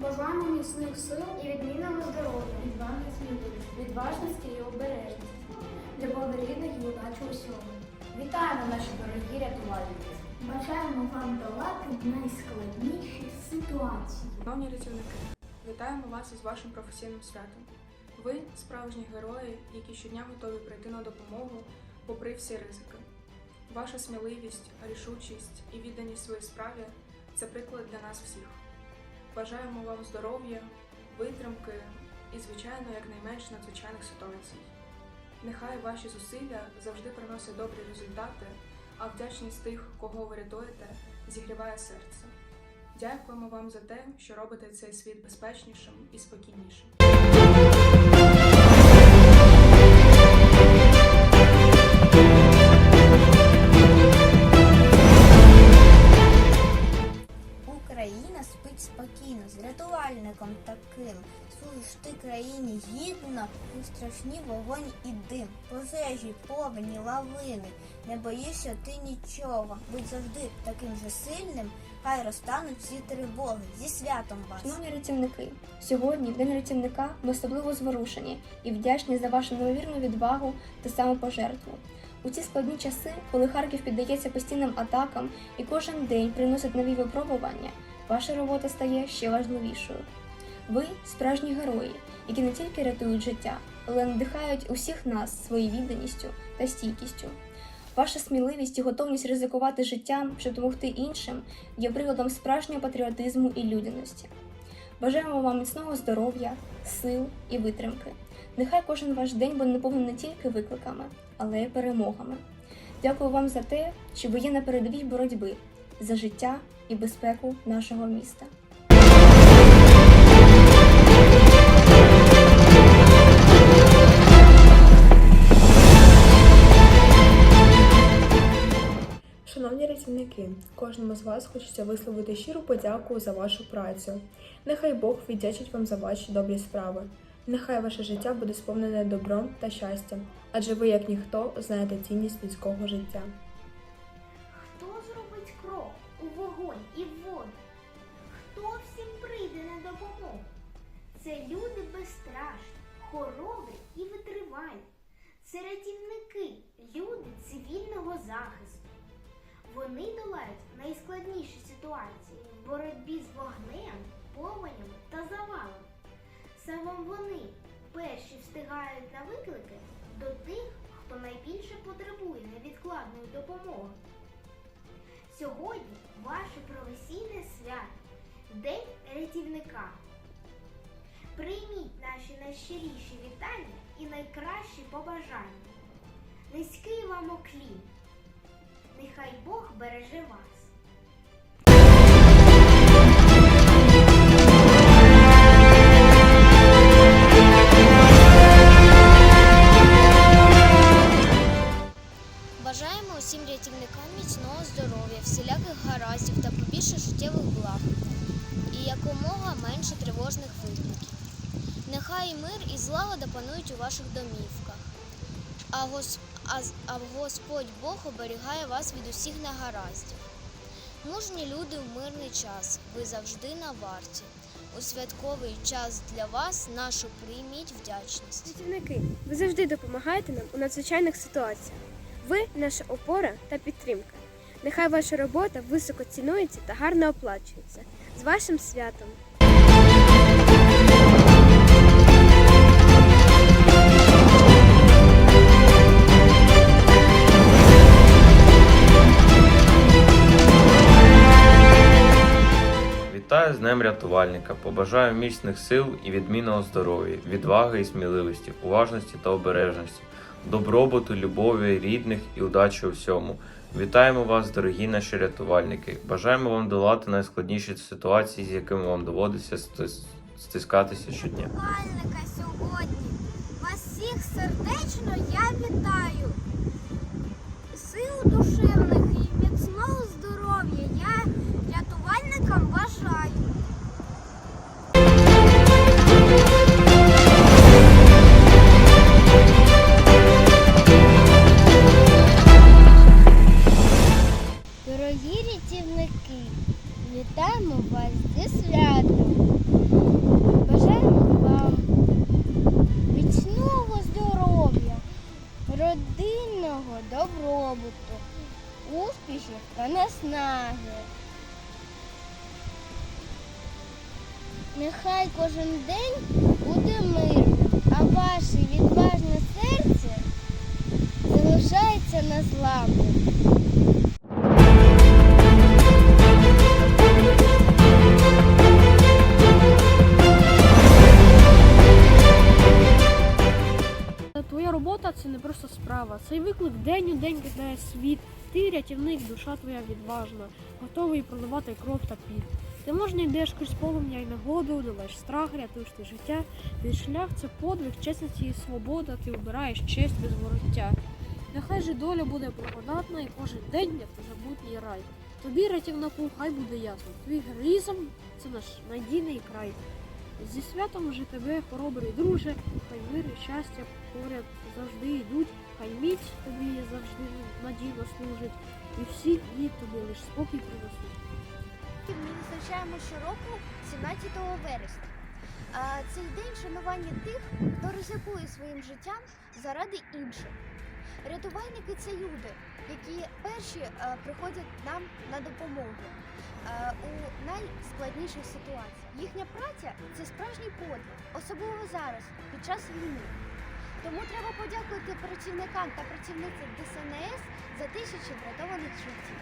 Бажаємо міцних сил і відмінного здоров'я, відважних сміливість, відважності і обережності. Любові рідних і удачі усьому. Вітаємо наші дорогі рятувальники. Бажаємо вам долати найскладніші ситуації. Шановні рятівники, вітаємо вас із вашим професійним святом. Ви справжні герої, які щодня готові прийти на допомогу, попри всі ризики. Ваша сміливість, рішучість і відданість своїй справі це приклад для нас всіх. Бажаємо вам здоров'я, витримки і, звичайно, якнайменш надзвичайних ситуацій. Нехай ваші зусилля завжди приносять добрі результати, а вдячність тих, кого ви рятуєте, зігріває серце. Дякуємо вам за те, що робите цей світ безпечнішим і спокійнішим. Рятувальником таким. Служиш ти країні гідно, у страшні вогонь і дим, пожежі, повені, лавини. Не боїшся ти нічого, будь завжди таким же сильним, хай розтануть всі тривоги. Зі святом вас! Шановні рятівники, сьогодні День рятівника ми особливо зворушені і вдячні за вашу неймовірну відвагу та самопожертву. У ці складні часи, коли Харків піддається постійним атакам і кожен день приносить нові випробування, ваша робота стає ще важливішою. Ви справжні герої, які не тільки рятують життя, але надихають усіх нас своєю відданістю та стійкістю. Ваша сміливість і готовність ризикувати життям, щоб допомогти іншим, є прикладом справжнього патріотизму і людяності. Бажаємо вам міцного здоров'я, сил і витримки. Нехай кожен ваш день буде наповнений не тільки викликами, але й перемогами. Дякую вам за те, що ви є на передовій боротьби за життя і безпеку нашого міста. Рятівники, кожному з вас хочеться висловити щиру подяку за вашу працю. Нехай Бог віддячить вам за ваші добрі справи. Нехай ваше життя буде сповнене добром та щастям, адже ви, як ніхто, знаєте цінність людського життя. Хто зробить крок у вогонь і в воду? Хто всім прийде на допомогу? Це люди безстрашні, хоробрі і витривалі. Це рятівники, люди цивільного захисту. Вони долають найскладніші ситуації в боротьбі з вогнем, повенями та завалами. Саме вони перші встигають на виклики до тих, хто найбільше потребує невідкладної допомоги. Сьогодні ваше професійне свято, День рятівника. Прийміть наші найщиріші вітання і найкращі побажання. Низький вам оклін. Нехай Бог береже вас. Бажаємо усім рятівникам міцного здоров'я, всіляких гараздів та побільше життєвих благ і якомога менше тривожних викликів. Нехай мир і злагода панують у ваших домівках, а, гос... а... Господь Бог оберігає вас від усіх негараздів. Мужні люди в мирний час, ви завжди на варті. У святковий час для вас нашу прийміть вдячність. Працівники, ви завжди допомагаєте нам у надзвичайних ситуаціях. Ви наша опора та підтримка. Нехай ваша робота високо цінується та гарно оплачується. З вашим святом! Вітаю з Днем рятувальника. Побажаю міцних сил і відмінного здоров'я, відваги і сміливості, уважності та обережності, добробуту, любові, рідних і удачі у всьому. Вітаємо вас, дорогі наші рятувальники. Бажаємо вам долати найскладніші ситуації, з якими вам доводиться стискатися щодня. рятувальника сьогодні. Вас всіх сердечно я вітаю. Сил душевних родинного добробуту, успіхів та наснаги. Нехай кожен день буде мирним, а ваше відважне серце залишається незламним. Твоя робота це не просто справа. Цей виклик день у день кидає світ. Ти рятівник, душа твоя відважна, готовий проливати кров та піт. Ти можна йдеш крізь полум'я й негоду, долаєш страх, рятуєш ти життя. Твій шлях це подвиг, чесність і свобода, ти обираєш честь без вороття. Нехай же доля буде благодатна і кожен день як незабутній рай. Тобі рятівнику, хай буде ясно. Твій героїзм це наш надійний край. Зі святом же тебе, хоробрий друже, хай мир і щастя поряд завжди йдуть, хай міць тобі завжди надійно служить, і всі дні тобі лиш спокій принесуть. Ми відзначаємо щороку 17 вересня. Цей день шанування тих, хто ризикує своїм життям заради інших. Рятувальники це люди, які перші е, приходять нам на допомогу е, у найскладніших ситуаціях. Їхня праця це справжній подвиг, особливо зараз, під час війни. Тому треба подякувати працівникам та працівницям ДСНС за тисячі врятованих життів.